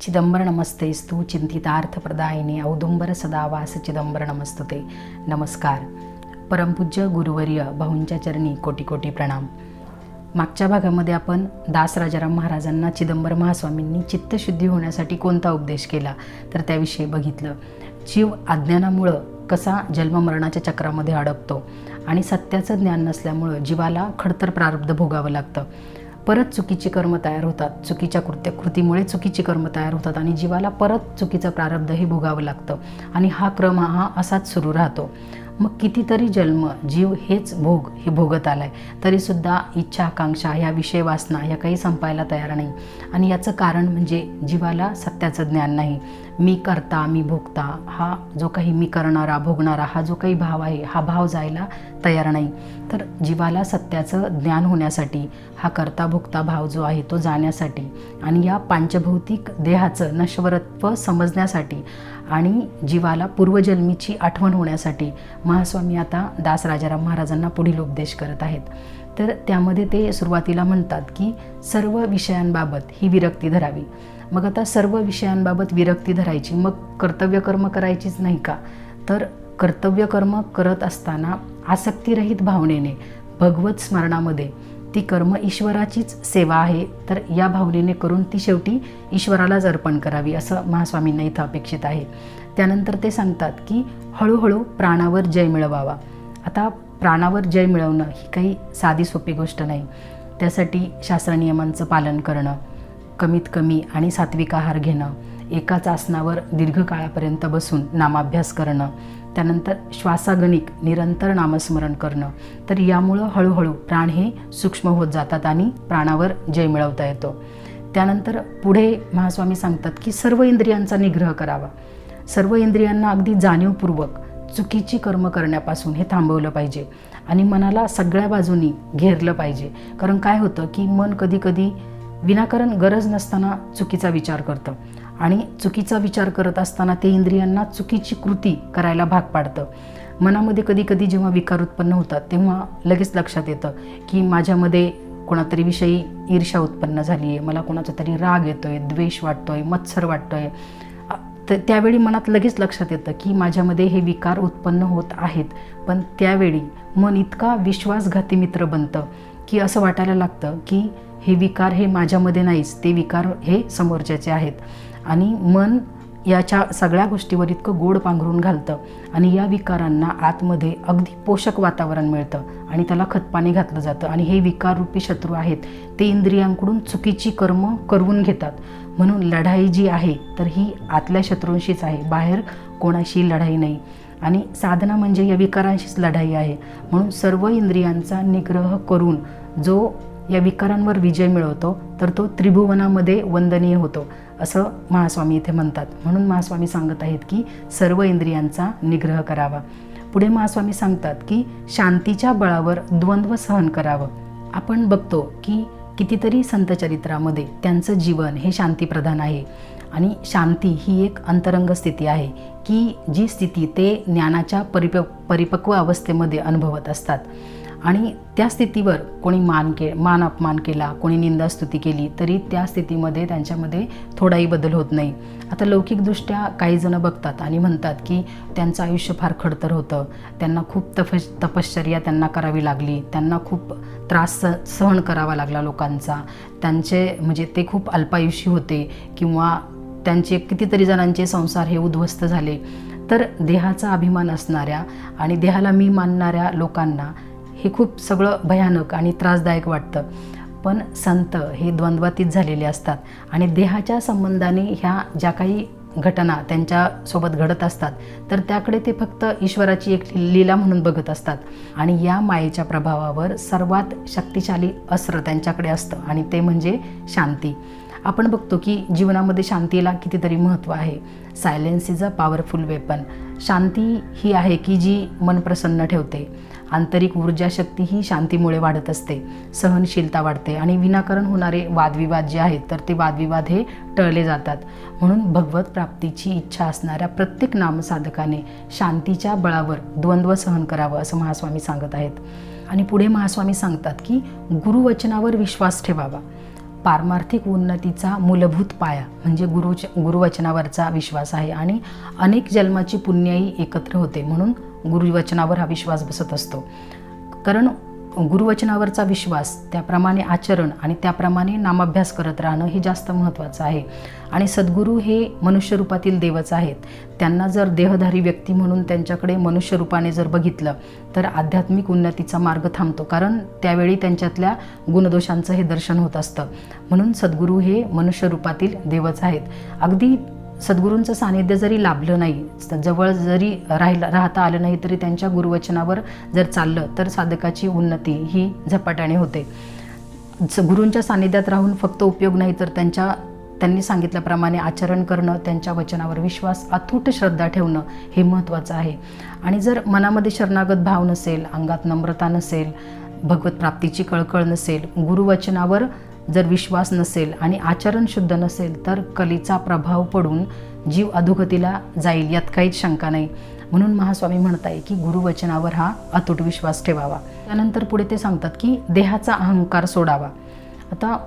चिदंबर नमस्तेस्तू चिंतितार्थप्रदायिनी औदुंबर सदावास चिदंबर नमस्तुते नमस्कार परमपूज्य गुरुवर्य भाऊंच्या चरणी कोटी कोटी प्रणाम। मागच्या भागामध्ये आपण दास राजाराम महाराजांना चिदंबर महास्वामींनी चित्तशुद्धी होण्यासाठी कोणता उपदेश केला तर त्याविषयी बघितलं. जीव अज्ञानामुळं कसा जन्ममरणाच्या चक्रामध्ये अडकतो आणि सत्याचं ज्ञान नसल्यामुळं जीवाला खडतर प्रारब्ध भोगावं लागतं. परत चुकीची कर्म तयार होतात. चुकीच्या कृत्य कृतीमुळे चुकीची कर्म तयार होतात आणि जीवाला परत चुकीचं प्रारब्ध हे भोगावं लागतं. आणि हा क्रम हा असाच सुरू राहतो. मग कितीतरी जन्म जीव हेच भोग हे भोगत आलाय. तरीसुद्धा इच्छा आकांक्षा ह्या विषय वासना ह्या काही संपायला तयार नाही. आणि याचं कारण म्हणजे जीवाला सत्याचं ज्ञान नाही. मी करता मी भोगता हा जो काही मी करणारा भोगणारा हा जो काही भाव आहे हा भाव जायला तयार नाही. तर जीवाला सत्याचं ज्ञान होण्यासाठी हा करता भोगता भाव जो आहे तो जाण्यासाठी आणि या पांचभौतिक देहाचं नश्वरत्व समजण्यासाठी आणि जीवाला पूर्वजन्मीची आठवण होण्यासाठी महास्वामी आता दास राजाराम महाराजांना पुढील उपदेश करत आहेत. तर त्यामध्ये ते सुरुवातीला म्हणतात की सर्व विषयांबाबत ही विरक्ती धरावी. मग आता सर्व विषयांबाबत विरक्ती धरायची मग कर्तव्यकर्म करायचीच नाही का? तर कर्तव्यकर्म करत असताना आसक्तिरहित भावनेने भगवत स्मरणामध्ये ती कर्म ईश्वराचीच सेवा आहे. तर या भावनेने करून ती शेवटी ईश्वरालाच अर्पण करावी असं महास्वामींना इथं अपेक्षित आहे. त्यानंतर ते सांगतात की हळूहळू प्राणावर जय मिळवावा. आता प्राणावर जय मिळवणं ही काही साधी सोपी गोष्ट नाही. त्यासाठी शास्त्रनियमांचं पालन करणं कमीत कमी आणि सात्विक आहार घेणं एकाच आसनावर दीर्घकाळापर्यंत बसून नामाभ्यास करणं त्यानंतर श्वासागणिक निरंतर नामस्मरण करणं. तर यामुळं हळूहळू प्राण हे सूक्ष्म होत जातात आणि प्राणावर जय मिळवता येतो. त्यानंतर पुढे महास्वामी सांगतात की सर्व इंद्रियांचा निग्रह करावा. सर्व इंद्रियांना अगदी जाणीवपूर्वक चुकीची कर्म करण्यापासून हे थांबवलं पाहिजे आणि मनाला सगळ्या बाजूनी घेरलं पाहिजे. कारण काय होतं की मन कधी कधी विनाकारण गरज नसताना चुकीचा विचार करतं. आणि चुकीचा विचार करत असताना ते इंद्रियांना चुकीची कृती करायला भाग पाडतं. मनामध्ये कधी कधी जेव्हा विकार उत्पन्न होतात तेव्हा लगेच लक्षात येतं की माझ्यामध्ये कोणातरी विषयी ईर्षा उत्पन्न झाली आहे मला कोणाचा तरी राग येतोय द्वेष वाटतोय मत्सर वाटतोय. तर त्यावेळी मनात लगेच लक्षात येतं की माझ्यामध्ये हे विकार उत्पन्न होत आहेत. पण त्यावेळी मन इतका विश्वासघाती मित्र बनतं की असं वाटायला लागतं की हे विकार हे माझ्यामध्ये नाहीच ते विकार हे समोरच्याचे आहेत. आणि मन याच्या सगळ्या गोष्टीवर इतकं गोड पांघरून घालतं. आणि या विकारांना आतमध्ये अगदी पोषक वातावरण मिळतं आणि त्याला खतपाणी घातलं जातं. आणि हे विकाररूपी शत्रू आहेत ते इंद्रियांकडून चुकीची कर्म करवून घेतात. म्हणून लढाई जी आहे तर ही आतल्या शत्रूंशीच आहे. बाहेर कोणाशी लढाई नाही. आणि साधना म्हणजे या विकारांशीच लढाई आहे. म्हणून सर्व इंद्रियांचा निग्रह करून जो या विकारांवर विजय मिळवतो तर तो त्रिभुवनामध्ये वंदनीय होतो असं महास्वामी इथे म्हणतात. म्हणून महास्वामी सांगत आहेत की सर्व इंद्रियांचा निग्रह करावा. पुढे महास्वामी सांगतात की शांतीच्या बळावर द्वंद्व सहन करावं. आपण बघतो की कितीतरी संतचरित्रामध्ये त्यांचं जीवन हे शांतीप्रधान आहे. आणि शांती ही एक अंतरंग स्थिती आहे की जी स्थिती ते ज्ञानाच्या परिप परिपक्व अवस्थेमध्ये अनुभवत असतात. आणि त्या स्थितीवर कोणी मान के मान अपमान केला कोणी निंदास्तुती केली तरी त्या स्थितीमध्ये त्यांच्यामध्ये थोडाही बदल होत नाही. आता लौकिकदृष्ट्या काही जणं बघतात आणि म्हणतात की त्यांचं आयुष्य फार खडतर होतं. त्यांना खूप तपश तपश्चर्या त्यांना करावी लागली. त्यांना खूप त्रास स सहन करावा लागला लोकांचा. त्यांचे म्हणजे ते खूप अल्पायुषी होते किंवा त्यांचे कितीतरी जणांचे संसार हे उद्ध्वस्त झाले. तर देहाचा अभिमान असणाऱ्या आणि देहाला मी मानणाऱ्या लोकांना हे खूप सगळं भयानक आणि त्रासदायक वाटतं. पण संत हे द्वंद्वातीत झालेले असतात आणि देहाच्या संबंधाने ह्या ज्या काही घटना त्यांच्यासोबत घडत असतात तर त्याकडे ते फक्त ईश्वराची एक लीला म्हणून बघत असतात. आणि या मायेच्या प्रभावावर सर्वात शक्तिशाली अस्त्र त्यांच्याकडे असतं आणि ते म्हणजे शांती. आपण बघतो की जीवनामध्ये शांतीला कितीतरी महत्त्व आहे. Silence is a powerful weapon शांती ही आहे की जी मन प्रसन्न ठेवते. आंतरिक ऊर्जाशक्ती ही शांतीमुळे वाढत असते. सहनशीलता वाढते आणि विनाकारण होणारे वादविवाद जे आहेत तर ते वादविवाद हे टळले जातात. म्हणून भगवत प्राप्तीची इच्छा असणाऱ्या प्रत्येक नामसाधकाने शांतीच्या बळावर द्वंद्व सहन करावं असं महास्वामी सांगत आहेत. आणि पुढे महास्वामी सांगतात की गुरुवचनावर विश्वास ठेवावा. पारमार्थिक उन्नतीचा मूलभूत पाया म्हणजे गुरुच गुरुवचनावरचा विश्वास आहे आणि अनेक जन्माची पुण्याई एकत्र होते. म्हणून गुरुवचनावर हा विश्वास बसत असतो. कारण गुरुवचनावरचा विश्वास त्याप्रमाणे आचरण आणि त्याप्रमाणे नामाभ्यास करत राहणं हे जास्त महत्त्वाचं आहे. आणि सद्गुरू हे मनुष्यरूपातील देवच आहेत. त्यांना जर देहधारी व्यक्ती म्हणून त्यांच्याकडे मनुष्यरूपाने जर बघितलं तर आध्यात्मिक उन्नतीचा मार्ग थांबतो. कारण त्यावेळी त्यांच्यातल्या गुणदोषांचं हे दर्शन होत असतं. म्हणून सद्गुरू हे मनुष्यरूपातील देवच आहेत. अगदी सद्गुरूंचं सानिध्य जरी लाभलं नाही जवळ जरी राहिलं राहता आलं नाही तरी त्यांच्या गुरुवचनावर जर चाललं तर साधकाची उन्नती ही झपाट्याने होते. स- गुरूंच्या सानिध्यात राहून फक्त उपयोग नाही तर त्यांच्या त्यांनी सांगितल्याप्रमाणे आचरण करणं त्यांच्या वचनावर विश्वास अथूट श्रद्धा ठेवणं हे महत्त्वाचं आहे. आणि जर मनामध्ये शरणागत भाव नसेल अंगात नम्रता नसेल भगवत प्राप्तीची कळकळ नसेल गुरुवचनावर जर विश्वास नसेल आणि आचरण शुद्ध नसेल तर कलेचा प्रभाव पडून जीव अधोगतीला जाईल यात काहीच शंका नाही. म्हणून महास्वामी म्हणत आहे की गुरुवचनावर हा अतूट विश्वास ठेवावा. त्यानंतर पुढे ते सांगतात की देहाचा अहंकार सोडावा. आता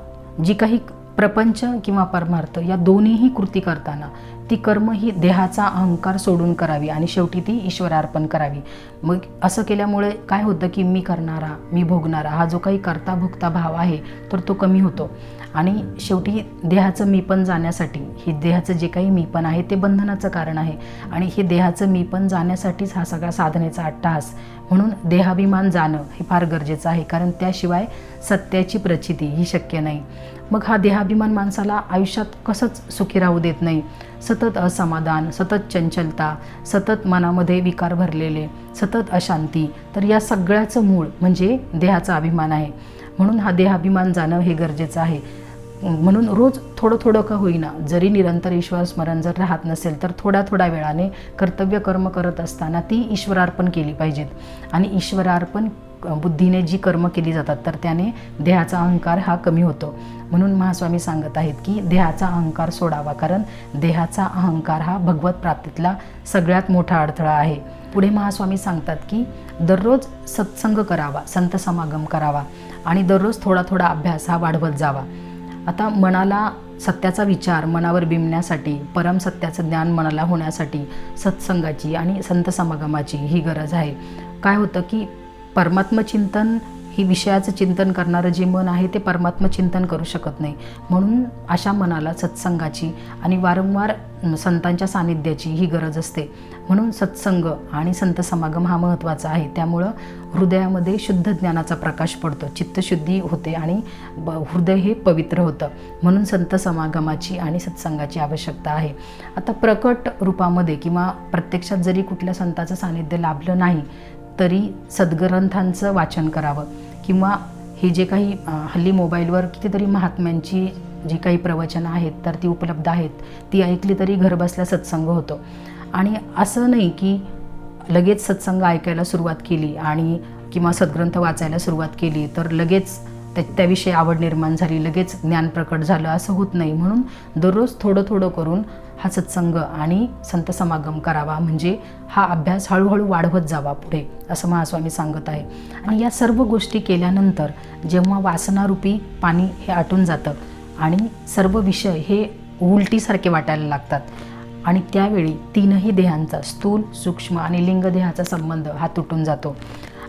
जी काही प्रपंच किंवा परमार्थ या दोन्हीही कृती करताना ती कर्म ही देहाचा अहंकार सोडून करावी आणि शेवटी ती ईश्वरार्पण करावी. मग असं केल्यामुळे काय होतं की मी करणारा मी भोगणारा हा जो काही करता भोगता भाव आहे तर तो कमी होतो. आणि शेवटी देहाचं मीपण जाण्यासाठी हे देहाचं जे काही मीपण आहे ते बंधनाचं कारण आहे. आणि हे देहाचं मीपण जाण्यासाठीच हा सगळा साधनेचा अट्टहास. म्हणून देहाभिमान जाणं हे फार गरजेचं आहे कारण त्याशिवाय सत्याची प्रचिती ही शक्य नाही. मग हा देहाभिमान माणसाला आयुष्यात कसंच सुखी राहू देत नाही. सतत असमाधान सतत चंचलता सतत मनामध्ये विकार भरलेले सतत अशांती तर या सगळ्याचं मूळ म्हणजे देहाचा अभिमान आहे. म्हणून हा देहाभिमान जाणं हे गरजेचं आहे. म्हणून रोज थोडं थोडं का होईना जरी निरंतर ईश्वर स्मरण जर राहत नसेल तर थोड्या थोड्या वेळाने कर्तव्य कर्म करत असताना ती ईश्वरार्पण केली पाहिजेत. आणि ईश्वरार्पण बुद्धीने जी कर्म केली जातात तर त्याने देहाचा अहंकार हा कमी होतो. म्हणून महास्वामी सांगत आहेत की देहाचा अहंकार सोडावा कारण देहाचा अहंकार हा भगवत प्राप्तीतला सगळ्यात मोठा अडथळा आहे. पुढे महास्वामी सांगतात की दररोज सत्संग करावा संत समागम करावा आणि दररोज थोडा थोडा अभ्यास हा वाढवत जावा. आता मनाला सत्याचा विचार मनावर बिंबण्यासाठी परम सत्याचं ज्ञान मनाला होण्यासाठी सत्संगाची आणि संत समागमाची ही गरज आहे. काय होतं की परमात्मचिंतन ही विषयाचं चिंतन करणारं जे मन आहे ते परमात्मचिंतन करू शकत नाही. म्हणून अशा मनाला सत्संगाची आणि वारंवार संतांच्या सानिध्याची ही गरज असते. म्हणून सत्संग आणि संत समागम हा महत्त्वाचा आहे. त्यामुळं हृदयामध्ये शुद्ध ज्ञानाचा प्रकाश पडतो. चित्तशुद्धी होते आणि ब हृदय हे पवित्र होतं. म्हणून संत समागमाची आणि सत्संगाची आवश्यकता आहे. आता प्रकट रूपामध्ये किंवा प्रत्यक्षात जरी कुठल्या संताचं सानिध्य लाभलं नाही तरी सद्ग्रंथांचं वाचन करावं. किंवा हे जे काही हल्ली मोबाईलवर कितीतरी महात्म्यांची जी काही प्रवचनं आहेत तर ती उपलब्ध आहेत. ती ऐकली तरी घरबसल्या सत्संग होतो. आणि असं नाही की लगेच सत्संग ऐकायला सुरुवात केली आणि किंवा सद्ग्रंथ वाचायला सुरुवात केली तर लगेच त्या त्याविषयी आवड निर्माण झाली लगेच ज्ञान प्रकट झालं असं होत नाही. म्हणून दररोज थोडं थोडं करून हा सत्संग आणि संत समागम करावा. म्हणजे हा अभ्यास हळूहळू वाढवत जावा पुढे असं महास्वामी सांगत आहे. आणि या सर्व गोष्टी केल्यानंतर जेव्हा वासनारूपी पाणी हे आटून जातं आणि सर्व विषय हे उलटीसारखे वाटायला लागतात. आणि त्यावेळी तीनही देहांचा स्थूल सूक्ष्म आणि लिंगदेहाचा संबंध हा तुटून जातो.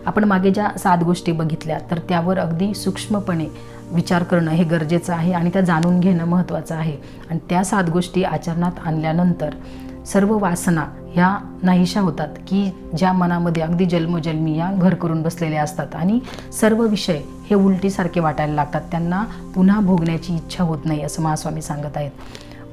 आपण मागे ज्या सात गोष्टी बघितल्या तर त्यावर अगदी सूक्ष्मपणे विचार करणं हे गरजेचं आहे आणि त्या जाणून घेणं महत्त्वाचं आहे. आणि त्या सात गोष्टी आचरणात आणल्यानंतर सर्व वासना ह्या नाहीशा होतात की ज्या मनामध्ये अगदी जन्मजन्मी या घर करून बसलेल्या असतात आणि सर्व विषय हे उलटीसारखे वाटायला लागतात. त्यांना पुन्हा भोगण्याची इच्छा होत नाही असं महास्वामी सांगत आहेत.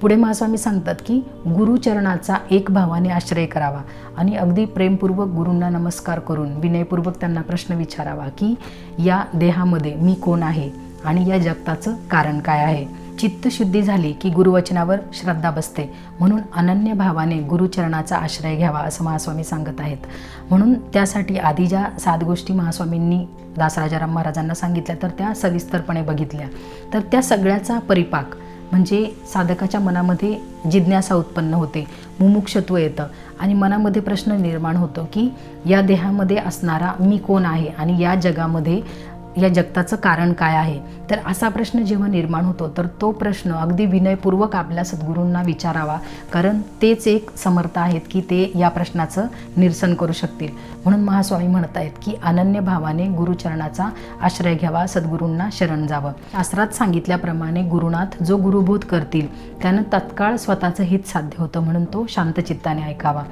पुढे महास्वामी सांगतात की गुरुचरणाचा एक भावाने आश्रय करावा आणि अगदी प्रेमपूर्वक गुरूंना नमस्कार करून विनयपूर्वक त्यांना प्रश्न विचारावा की या देहामध्ये मी कोण आहे आणि या जगताचं कारण काय आहे? चित्तशुद्धी झाली की गुरुवचनावर श्रद्धा बसते. म्हणून अनन्य भावाने गुरुचरणाचा आश्रय घ्यावा असं महास्वामी सांगत आहेत. म्हणून त्यासाठी आधी ज्या सात गोष्टी महास्वामींनी दासराजाराम महाराजांना सांगितल्या तर त्या सविस्तरपणे बघितल्या. तर त्या सगळ्याचा परिपाक म्हणजे साधकाच्या मनामध्ये जिज्ञासा उत्पन्न होते मुमुक्षत्व येतं आणि मनामध्ये प्रश्न निर्माण होतो की या देहामध्ये असणारा मी कोण आहे आणि या जगामध्ये या जगताचं कारण काय आहे? तर असा प्रश्न जेव्हा निर्माण होतो तर तो प्रश्न अगदी विनयपूर्वक आपल्या सद्गुरूंना विचारावा. कारण तेच एक समर्थ आहेत की ते या प्रश्नाचं निरसन करू शकतील. म्हणून महास्वामी म्हणत आहेत की अनन्य भावाने गुरुचरणाचा आश्रय घ्यावा सद्गुरूंना शरण जावं. शास्त्रात सांगितल्याप्रमाणे गुरुनाथ जो गुरुबोध करतील त्यानं तत्काळ स्वतःचं हित साध्य होतं म्हणून तो शांतचित्ताने ऐकावा.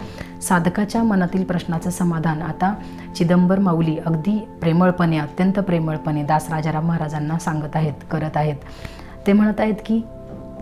साधकाच्या मनातील प्रश्नाचं समाधान आता चिदंबर माऊली अगदी प्रेमळपणे अत्यंत प्रेमळपणे दास राजाराम महाराजांना सांगत आहेत करत आहेत. ते म्हणत आहेत की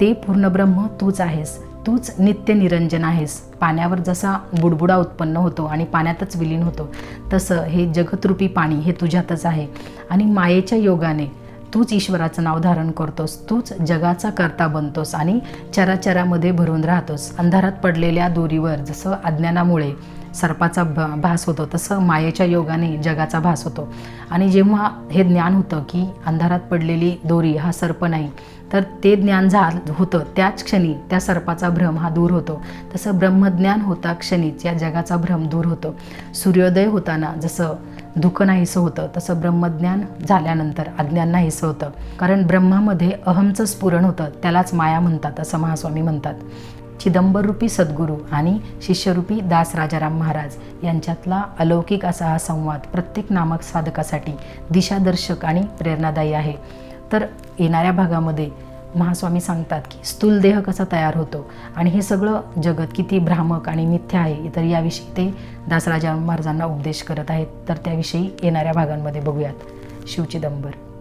ते पूर्णब्रह्म तूच आहेस. तूच नित्य निरंजन आहेस. पाण्यावर जसा बुडबुडा उत्पन्न होतो आणि पाण्यातच विलीन होतो तसं हे जगतरूपी पाणी हे तुझ्यातच आहे. आणि मायेच्या योगाने तूच ईश्वराचं नाव धारण करतोस. तूच जगाचा करता बनतोस आणि चराचरामध्ये भरून राहतोस. अंधारात पडलेल्या दोरीवर जसं अज्ञानामुळे सर्पाचा भ भास होतो. तसं मायेच्या योगाने जगाचा भास होतो. आणि जेव्हा हे ज्ञान होतं की अंधारात पडलेली दोरी हा सर्प नाही तर ते ज्ञान झालं होतं. त्याच क्षणी त्या सर्पाचा भ्रम हा दूर होतो. तसं ब्रह्मज्ञान होता क्षणीच या जगाचा भ्रम दूर होतो. सूर्योदय होताना जसं दुःख नाहीसं होतं तसं ब्रह्मज्ञान झाल्यानंतर अज्ञान नाहीसं होतं. कारण ब्रह्मामध्ये अहमचं स्फुरण होतं त्यालाच माया म्हणतात असं महास्वामी म्हणतात. चिदंबररूपी सद्गुरू आणि शिष्यरूपी दास राजाराम महाराज यांच्यातला अलौकिक असा हा संवाद प्रत्येक नामक साधकासाठी दिशादर्शक आणि प्रेरणादायी आहे. तर येणाऱ्या भागामध्ये महास्वामी सांगतात की स्थूल देह कसा तयार होतो आणि हे सगळं जगत किती भ्रामक आणि मिथ्य आहे तर याविषयी ते दासराजा महाराजांना उपदेश करत आहेत. तर त्याविषयी येणाऱ्या भागांमध्ये बघूयात. शिवचिदंबर